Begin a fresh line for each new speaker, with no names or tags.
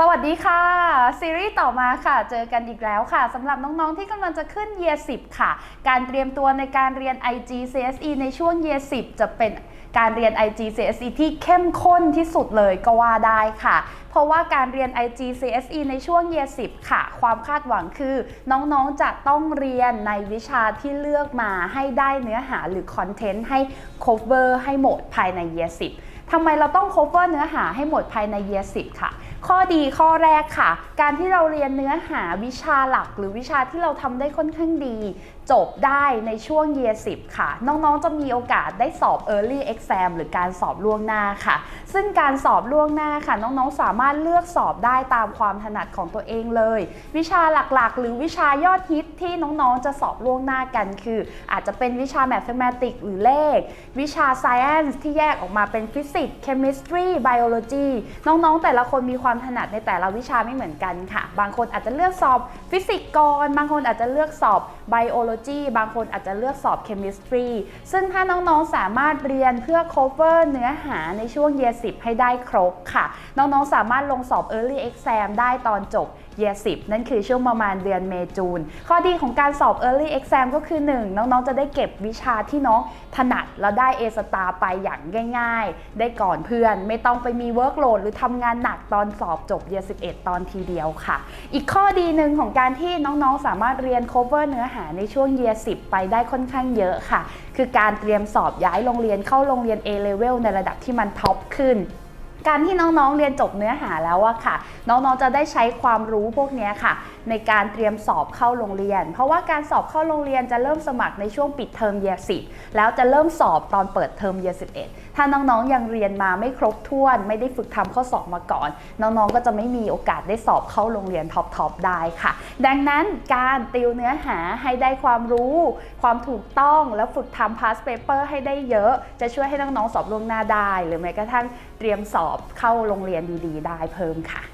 สวัสดีค่ะ ซีรีส์ต่อมาค่ะ เจอกันอีกแล้วค่ะสำหรับน้องๆที่กำลังจะขึ้น Year 10 ค่ะ การเตรียมตัวในการเรียน IG CSE ในช่วง Year 10 จะเป็นการเรียน IG CSE ที่เข้มข้นที่สุดเลยก็ว่าได้ค่ะ เพราะว่าการเรียน IG CSE ในช่วง Year 10 ค่ะ ความคาดหวังคือ น้องๆจะต้องเรียนในวิชาที่เลือกมาให้ได้เนื้อหาหรือคอนเทนต์ให้ cover ให้หมดภายใน Year 10ทำไมเราต้อง cover เนื้อหาให้หมดภายใน Year 10 ค่ะ ข้อดีข้อแรกค่ะ การที่เราเรียนเนื้อหาวิชาหลัก หรือวิชาที่เราทำได้ค่อนข้างดี จบได้ในช่วง Year 10ค่ะ น้องๆ จะมีโอกาสได้สอบ Early Exam หรือการสอบล่วงหน้าค่ะ ซึ่งการสอบล่วงหน้าค่ะ น้องๆ สามารถเลือกสอบได้ตามความถนัดของตัวเองเลย วิชาหลักๆ หรือวิชายอดฮิตที่น้องๆ จะสอบล่วงหน้ากัน คือ อาจจะเป็นวิชา Mathematics หรือเลข วิชา Science ที่แยกออกมาเป็น Physics Chemistry Biology น้องๆ แต่ละคนมีความถนัดในแต่ละวิชาไม่เหมือนกันค่ะ บางคนอาจจะเลือกสอบฟิสิกส์ก่อนบางคนอาจจะเลือกสอบ Biology บางคนอาจจะเลือกสอบ Chemistry ซึ่งถ้าน้องๆสามารถเรียนเพื่อ cover เนื้อหาในช่วง Year 10ให้ได้ครบค่ะ น้องๆสามารถลงสอบ Early Exam ได้ตอนจบ Year 10นั่นคือช่วงประมาณเดือนเมจูน ข้อดีของการสอบ Early Exam ก็คือ 1 น้องๆ จะได้เก็บวิชาที่น้องถนัดแล้วได้ A star ไปอย่างง่าย ๆ ได้ก่อนเพื่อน ไม่ต้องไปมี workload หรือทำงานหนักตอนสอบจบ Year 11 ตอนทีเดียวค่ะ อีกข้อดีหนึ่งของการที่น้องๆ สามารถเรียน cover เนื้อหาในช่วง Year 10 ไปได้ค่อนข้างเยอะค่ะ คือการเตรียมสอบย้ายโรงเรียนเข้าโรงเรียน A level ในระดับที่มันท็อปขึ้นการที่น้องๆ เรียนจบเนื้อหาแล้วอะค่ะ น้องๆ จะได้ใช้ความรู้พวกนี้ค่ะ ในการเตรียมสอบเข้าโรงเรียน เพราะว่าการสอบเข้าโรงเรียนจะเริ่มสมัครในช่วงปิดเทอมเยียสิแล้วจะเริ่มสอบตอนเปิดเทอมเยีย11 ถ้าน้องๆยังเรียนมาไม่ครบถ้วน ไม่ได้ฝึกทำข้อสอบมาก่อน น้องๆก็จะไม่มีโอกาสได้สอบเข้าโรงเรียนท็อปๆได้ค่ะ ดังนั้นการติวเนื้อหาให้ได้ความรู้ ความถูกต้องแล้วฝึกทำ past paper ให้ได้เยอะ จะช่วยให้น้องๆสอบล่วงหน้าได้ หรือแม้กระทั่งเตรียมสอบเข้าโรงเรียนดีๆ ได้เพิ่มค่ะ